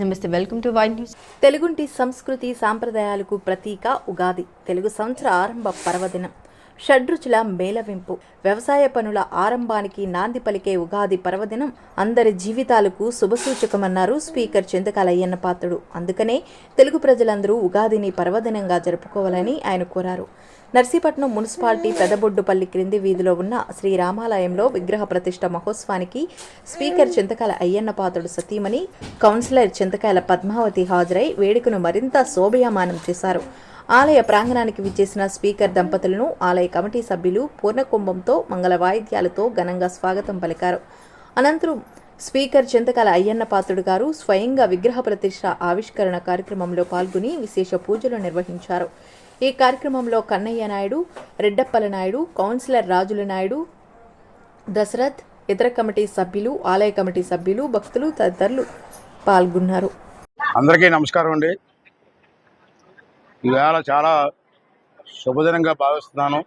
నమస్తే welcome to Y news. తెలుగుంటి సంస్కృతి సాంప్రదాయాలకు ప్రతీక ఉగాది తెలుగు సంవత్సర ఆరంభ పర్వదినం. షడ్రుచుల మేళవింపు. వ్యవసాయ పనుల ఆరంభానికి నాంది పలికే ఉగాది పర్వదినం అందరి జీవితాలకు శుభసూచకమన్నారు స్పీకర్ చింతకాలయ్యన్న పాత్రుడు. అందుకనే తెలుగు ప్రజలందరూ ఉగాదిని పర్వదినంగా జరుపుకోవాలని ఆయన కోరారు. నర్సీపట్నం మున్సిపాలిటీ పెదబొడ్డుపల్లి క్రింది వీధిలో ఉన్న శ్రీ రామాలయంలో విగ్రహ ప్రతిష్ట మహోత్సవానికి స్పీకర్ చింతకాల అయ్యన్న పాత్రుడు సతీమణి కౌన్సిలర్ చింతకాయల పద్మావతి హాజరై వేడుకను మరింత శోభయమానం చేశారు. ఆలయ ప్రాంగణానికి విచ్చేసిన స్పీకర్ దంపతులను ఆలయ కమిటీ సభ్యులు పూర్ణకుంభంతో మంగళ వాయిద్యాలతో ఘనంగా స్వాగతం పలికారు. అనంతరం స్పీకర్ చింతకాల అయ్యన్న పాత్రుడు గారు స్వయంగా విగ్రహ ప్రతిష్ట ఆవిష్కరణ కార్యక్రమంలో పాల్గొని విశేష పూజలు నిర్వహించారు. ఈ కార్యక్రమంలో కన్నయ్య నాయుడు రెడ్డప్పల నాయుడు కౌన్సిలర్ రాజుల నాయుడు దశరథ్ ఇతర కమిటీ సభ్యులు ఆలయ కమిటీ సభ్యులు భక్తులు తదితరులు పాల్గొన్నారు. అందరికీ నమస్కారం అండి. ఈవేళ చాలా శుభదినంగా భావిస్తున్నాను.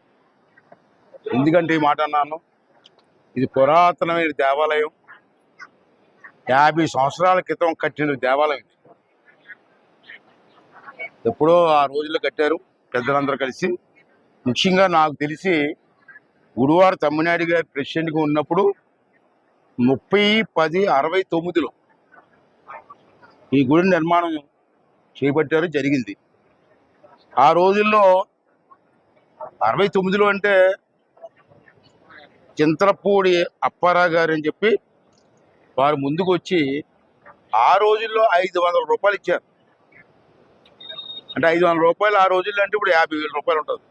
ఎందుకంటే ఈ మాట అన్నాను ఇది పురాతనమైన దేవాలయం. యాభై సంవత్సరాల క్రితం కట్టిన దేవాలయం ఇది. ఎప్పుడో ఆ రోజుల్లో కట్టారు పెద్దలందరూ కలిసి. ముఖ్యంగా నాకు తెలిసి గుడివారు తమ్మినాయుడు గారు ప్రెసిడెంట్గా ఉన్నప్పుడు ముప్పై పది అరవై తొమ్మిదిలో ఈ గుడి నిర్మాణం చేపట్టారు జరిగింది. ఆ రోజుల్లో అరవై తొమ్మిదిలో అంటే చింతలపూడి అప్పారా గారు అని చెప్పి వారు ముందుకు వచ్చి ఆ రోజుల్లో ఐదు వందల రూపాయలు ఇచ్చారు. అంటే ఐదు వందల రూపాయలు ఆ రోజుల్లో అంటే ఇప్పుడు యాభై వేల రూపాయలు ఉంటుంది.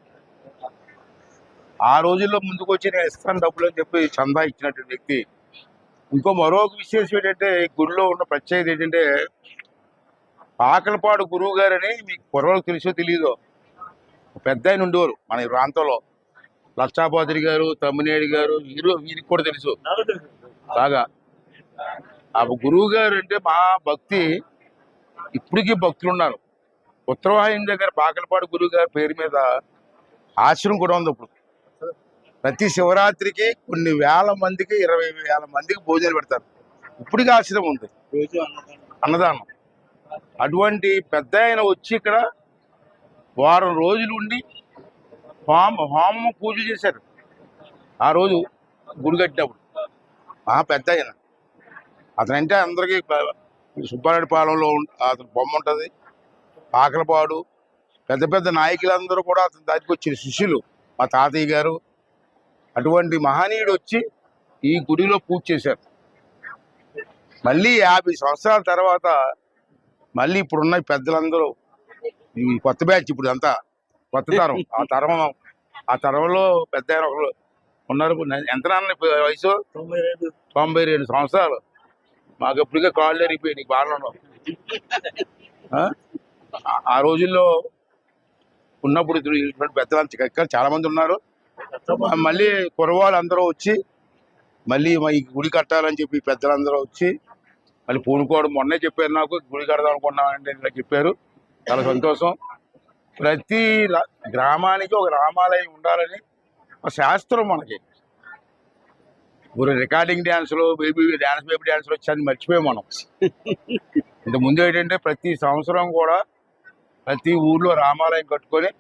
ఆ రోజుల్లో ముందుకు వచ్చి నేను ఇస్తాను డబ్బులు అని చెప్పి చందా ఇచ్చినటువంటి వ్యక్తి. ఇంకో మరొక విశేషం ఏంటంటే గుడిలో ఉన్న ప్రత్యేకత ఏంటంటే ఆకలపాడు గురువు గారని మీకు కుర్రలకు తెలుసో తెలియదో పెద్ద ఆయన ఉండేవారు మన ఈ ప్రాంతంలో. లక్షాపాత్రి గారు తమ్మినేడి గారు వీరు వీరికి కూడా తెలుసు. బాగా. ఆ గురువు గారు అంటే మా భక్తి ఇప్పటికీ భక్తులు ఉన్నారు. ఉత్తరవాహిని దగ్గర పాకలపాడు గురువు గారి పేరు మీద ఆశ్రమం కూడా ఉంది ఇప్పుడు. ప్రతి శివరాత్రికి కొన్ని వేల మందికి ఇరవై వేల మందికి భోజనాలు పెడతారు. ఇప్పటికీ ఆశ్రమం ఉంది. అన్నదానం. అటువంటి పెద్ద ఆయన వచ్చి ఇక్కడ వారం రోజులు ఉండి హోమ హోమ పూజ చేశారు. ఆ రోజు గుడి కట్టినప్పుడు ఆ పెద్ద ఆయన. అతనంటే అందరికీ సుబ్బారెడ్డి పాలెంలో అతని బొమ్మ ఉంటుంది. ఆకలపాడు. పెద్ద పెద్ద నాయకులందరూ కూడా అతని దానికి వచ్చిన శిష్యులు. మా తాతయ్య గారు. అటువంటి మహనీయుడు వచ్చి ఈ గుడిలో పూజ చేశారు. మళ్ళీ యాభై సంవత్సరాల తర్వాత మళ్ళీ ఇప్పుడున్న పెద్దలందరూ ఈ కొత్త బ్యాచ్ ఇప్పుడు అంతా కొత్త తరం. ఆ తరం ఆ తరంలో పెద్ద ఒకరు ఉన్నారు. ఎంత నాన్న వయసు? తొంభై రెండు. సంవత్సరాలు. మాకు ఎప్పటికే కాళ్ళు ఎరిగిపోయి నీకు బాగా ఆ? రోజుల్లో ఉన్నప్పుడు ఇటువంటి పెద్దలు ఇక్కడ చాలా మంది ఉన్నారు మళ్ళీ కురవాళ్ళు అందరూ వచ్చి మళ్ళీ మా ఈ గుడి కట్టాలని చెప్పి పెద్దలందరూ వచ్చి మళ్ళీ పూనుకోవడం మొన్నే చెప్పారు నాకు గుడి కడదాం అనుకున్నామంటే ఇలా చెప్పారు. చాలా సంతోషం. ప్రతి గ్రామానికి ఒక రామాలయం ఉండాలని ఒక శాస్త్రం మనకి. ఇప్పుడు రికార్డింగ్ డ్యాన్స్లో బేబీ డ్యాన్స్ బేబీ డ్యాన్స్లో వచ్చి మర్చిపోయాం మనం. ఇంత ముందు ఏంటంటే ప్రతి సంవత్సరం కూడా ప్రతి ఊర్లో రామాలయం కట్టుకొని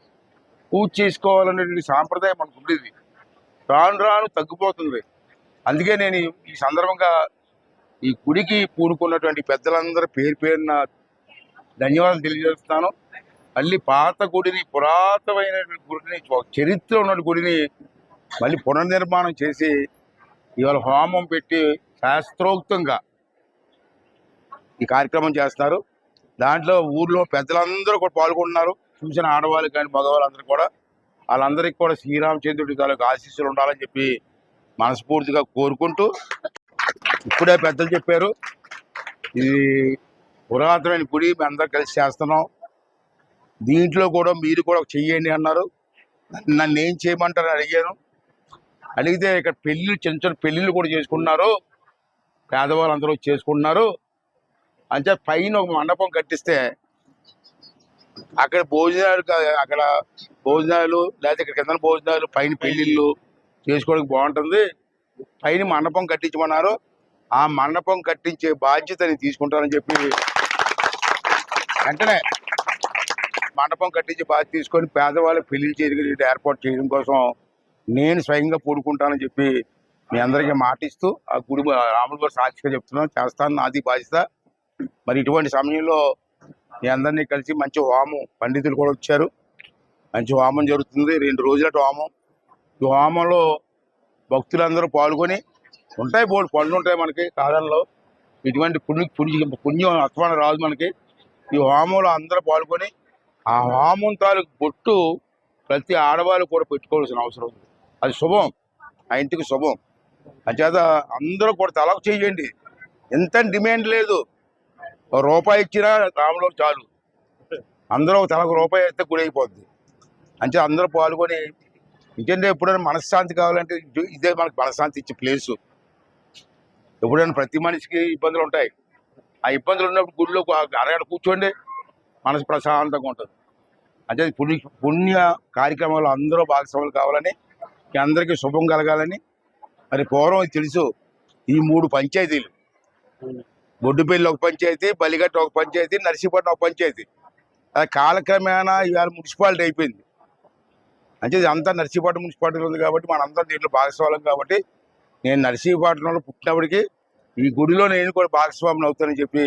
పూజ చేసుకోవాలనేటువంటి సాంప్రదాయం మనకు ఉండేది. రాను రాను తగ్గిపోతుంది. అందుకే నేను ఈ సందర్భంగా ఈ గుడికి పూనుకున్నటువంటి పెద్దలందరూ పేరు పేరున ధన్యవాదాలు తెలియజేస్తాను మళ్ళీ పాత గుడిని పురాతనమైన గుడిని ఒక చరిత్ర ఉన్న గుడిని మళ్ళీ పునర్నిర్మాణం చేసి ఇవాళ హోమం పెట్టి శాస్త్రోక్తంగా ఈ కార్యక్రమం చేస్తారు దాంట్లో ఊర్లో పెద్దలందరూ కూడా పాల్గొంటున్నారు. చూసిన ఆడవాళ్ళు కానీ మగవాళ్ళందరూ కూడా. వాళ్ళందరికీ కూడా శ్రీరామచంద్రుడి తాలూకు ఆశీస్సులు ఉండాలని చెప్పి మనస్ఫూర్తిగా కోరుకుంటూ ఇప్పుడే పెద్దలు చెప్పారు. ఇది పురాతనమైన గుడి మేము అందరం కలిసి చేస్తున్నాం. దీంట్లో కూడా మీరు కూడా చెయ్యండి అన్నారు. నన్ను ఏం చేయమంటారు అడిగాను. అడిగితే ఇక్కడ పెళ్ళిళ్ళు చిన్న చిన్న పెళ్ళిళ్ళు కూడా చేసుకుంటున్నారు. పేదవాళ్ళు అందరూ చేసుకుంటున్నారు. అంటే పైన ఒక మండపం కట్టిస్తే అక్కడ భోజనాలు అక్కడ భోజనాలు లేకపోతే ఇక్కడ కింద భోజనాలు పైన పెళ్ళిళ్ళు చేసుకోవడానికి బాగుంటుంది. పైన మండపం కట్టించమన్నారు. ఆ మండపం కట్టించే బాధ్యతని తీసుకుంటారని చెప్పి వెంటనే మండపం కట్టించి బాధ్యత తీసుకొని పేదవాళ్ళు పెళ్ళి చేయగలిగే ఏర్పాటు చేయడం కోసం నేను స్వయంగా పూడుకుంటానని చెప్పి మీ అందరికీ మాటిస్తూ ఆ గుడి రాముడు గారు సాక్షిగా చెప్తున్నాను చేస్తాను నాది బాధ్యత. మరి ఇటువంటి సమయంలో మీ అందరినీ కలిసి మంచి హోమం పండితులు కూడా వచ్చారు. మంచి హోమం జరుగుతుంది. రెండు రోజుల హోమం. ఈ హోమంలో భక్తులందరూ పాల్గొని ఉంటాయి బోర్డు పళ్ళు ఉంటాయి మనకి కాలంలో ఇటువంటి పుణ్య పుణ్య పుణ్యం అత్వాన రాదు మనకి ఈ హోమంలో అందరూ పాల్గొని ఆ హోమం తాలూకు బొట్టు ప్రతి ఆడవాళ్ళు కూడా పెట్టుకోవాల్సిన అవసరం ఉంది. అది శుభం. ఆ ఇంటికి శుభం. అంచేత అందరూ కూడా తలకు చేయండి. ఎంత డిమాండ్ లేదు. ఒక రూపాయి ఇచ్చినా రాములో చాలు. అందరూ తలకు రూపాయి ఇస్తే గుడి అయిపోద్ది. అంటే అందరూ పాల్గొని ఇంకేంటే ఎప్పుడైనా మనశ్శాంతి కావాలంటే ఇదే మనకు మనశ్శాంతి ఇచ్చే ప్లేసు. ఎప్పుడైనా ప్రతి మనిషికి ఇబ్బందులు ఉంటాయి. ఆ ఇబ్బందులు ఉన్నప్పుడు గుడిలో అరగడ కూర్చోండి మనసు ప్రశాంతంగా ఉంటుంది. అంటే పుణ్య పుణ్య కార్యక్రమాలు అందరూ భాగస్వాములు కావాలని అందరికీ శుభం కలగాలని మరి పూర్వం తెలుసు ఈ మూడు పంచాయతీలు. బొడ్డుపల్లి ఒక పంచాయతీ బలిగట్ట ఒక పంచాయతీ నర్సీపట్నం ఒక పంచాయతీ. అది కాలక్రమేణా ఇవాళ మున్సిపాలిటీ అయిపోయింది. అంటే ఇది అంతా నర్సీపట్నం మున్సిపాలిటీ ఉంది కాబట్టి మనందరం దీంట్లో భాగస్వామ్యం కాబట్టి నేను నర్సీపట్నంలో పుట్టినప్పటికీ ఈ గుడిలో నేను కూడా భాగస్వామిని అవుతానని చెప్పి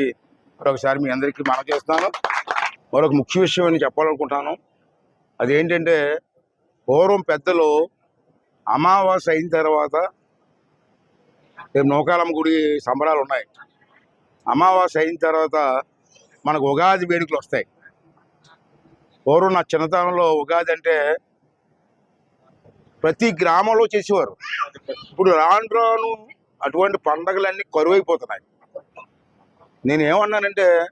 మరొకసారి మీ అందరికీ మనం చేస్తున్నాను. మరొక ముఖ్య విషయం అని చెప్పాలనుకుంటాను. అదేంటంటే పూర్వం పెద్దలు అమావాస్య అయిన తర్వాత రేపు నూకాలమ్మ గుడి సంబరాలు ఉన్నాయి. అమావాస్య అయిన తర్వాత మనకు ఉగాది వేడుకలు వస్తాయి. పూర్వం నా చిన్నతనంలో ఉగాది అంటే ప్రతి గ్రామంలో చేసేవారు. ఇప్పుడు రాను రాను అటువంటి పండగలన్నీ కరువైపోతున్నాయి. నేను ఏమన్నానంటే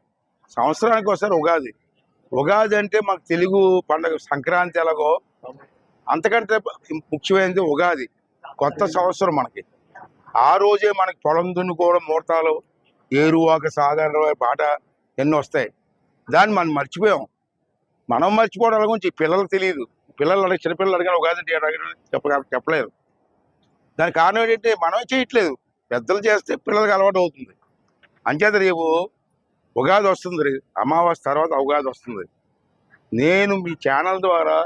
సంవత్సరానికి ఒకసారి ఉగాది. ఉగాది అంటే మాకు తెలుగు పండగ సంక్రాంతి ఎలాగో అంతకంటే ముఖ్యమైనది ఉగాది. కొత్త సంవత్సరం మనకి. ఆ రోజే మనకి పొలం దున్నుకోవడం ముహూర్తాలు ఏరువాక సాగర పాట ఎన్నో వస్తాయి. దాన్ని మనం మర్చిపోయాం. మనం మర్చిపోవడం గురించి పిల్లలకు తెలియదు. పిల్లలు అడిగి చిన్నపిల్లలు అడిగిన ఉగాది చెప్ప చెప్పలేరు దానికి కారణం ఏంటంటే మనమే చేయట్లేదు. పెద్దలు చేస్తే పిల్లలకి అలవాటు అవుతుంది. అంచేత రేపు ఉగాది వస్తుంది రే అమావాస్య తర్వాత ఉగాది వస్తుంది. నేను మీ ఛానల్ ద్వారా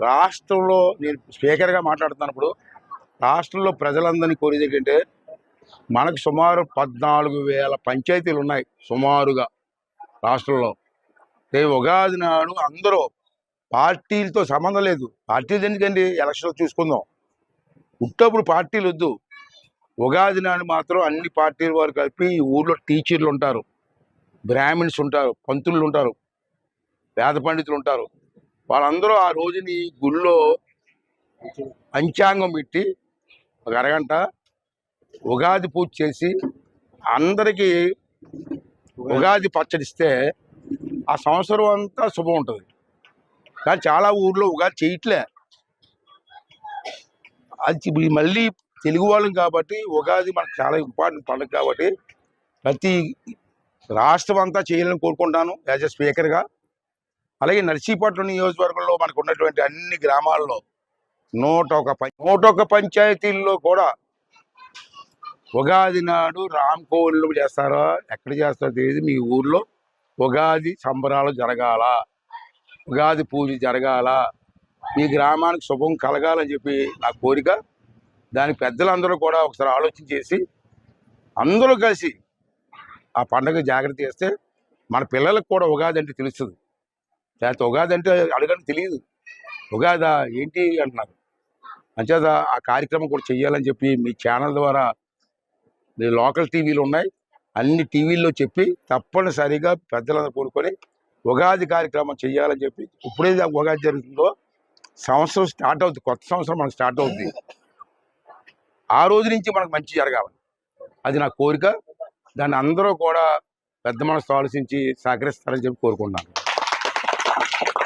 రాష్ట్రంలో నేను స్పీకర్గా మాట్లాడుతున్నప్పుడు రాష్ట్రంలో ప్రజలందరినీ కోరేది ఏంటంటే మనకు సుమారు పద్నాలుగు వేల పంచాయతీలు ఉన్నాయి సుమారుగా రాష్ట్రంలో. రేపు ఉగాది నాడు అందరూ పార్టీలతో సంబంధం లేదు. పార్టీలు ఎందుకండి? ఎలక్షన్లో చూసుకుందాం. ఉట్టప్పుడు పార్టీలు వద్దు. ఉగాది నాడు మాత్రం అన్ని పార్టీల వారు కలిపి ఊళ్ళో టీచర్లు ఉంటారు. బ్రాహ్మిన్స్ ఉంటారు పంతులు ఉంటారు వేద పండితులు ఉంటారు. వాళ్ళందరూ ఆ రోజుని గుళ్ళో పంచాంగం పెట్టి ఒక అరగంట ఉగాది పూజ చేసి అందరికీ ఉగాది పచ్చడిస్తే ఆ సంవత్సరం అంతా శుభం ఉంటుంది. కానీ చాలా ఊర్లో ఉగాది చేయట్లే. అది మళ్ళీ తెలుగు వాళ్ళం కాబట్టి ఉగాది మనకు చాలా ఇంపార్టెంట్ పండుగ కాబట్టి ప్రతి రాష్ట్రం అంతా చేయాలని కోరుకుంటాను యాజ్ ఎ స్పీకర్గా. అలాగే నర్సీపట్నం నియోజకవర్గంలో మనకు ఉన్నటువంటి అన్ని గ్రామాల్లో నూట ఒక నూట ఒక పంచాయతీల్లో కూడా ఉగాది నాడు రామ్ కోవిళ్ళు చేస్తారో? ఎక్కడ చేస్తారో తెలియదు మీ ఊర్లో. ఉగాది సంబరాలు జరగాల. ఉగాది పూజ జరగాల మీ గ్రామానికి శుభం కలగాలని చెప్పి నా కోరిక. దానికి పెద్దలందరూ కూడా ఒకసారి ఆలోచన చేసి అందరూ కలిసి ఆ పండగ జాగ్రత్త చేస్తే మన పిల్లలకు కూడా ఉగాది అంటే తెలుస్తుంది. లేకపోతే ఉగాది అంటే అడగని తెలియదు. ఉగాదా ఏంటి అంటున్నారు. అంచేత ఆ కార్యక్రమం కూడా చెయ్యాలని చెప్పి మీ ఛానల్ ద్వారా మీ లోకల్ టీవీలు ఉన్నాయి. అన్ని టీవీల్లో చెప్పి తప్పనిసరిగా పెద్దలందరూ కోరుకొని ఉగాది కార్యక్రమం చేయాలని చెప్పి ఇప్పుడైతే ఉగాది జరుగుతుందో సంవత్సరం స్టార్ట్ అవుతుంది కొత్త సంవత్సరం మనకు స్టార్ట్ అవుతుంది ఆ రోజు నుంచి మనకు మంచి జరగాలి. అది నా కోరిక. దాన్ని అందరూ కూడా పెద్ద మనసు ఆలోచించి సహకరిస్తారని చెప్పి కోరుకుంటున్నాను.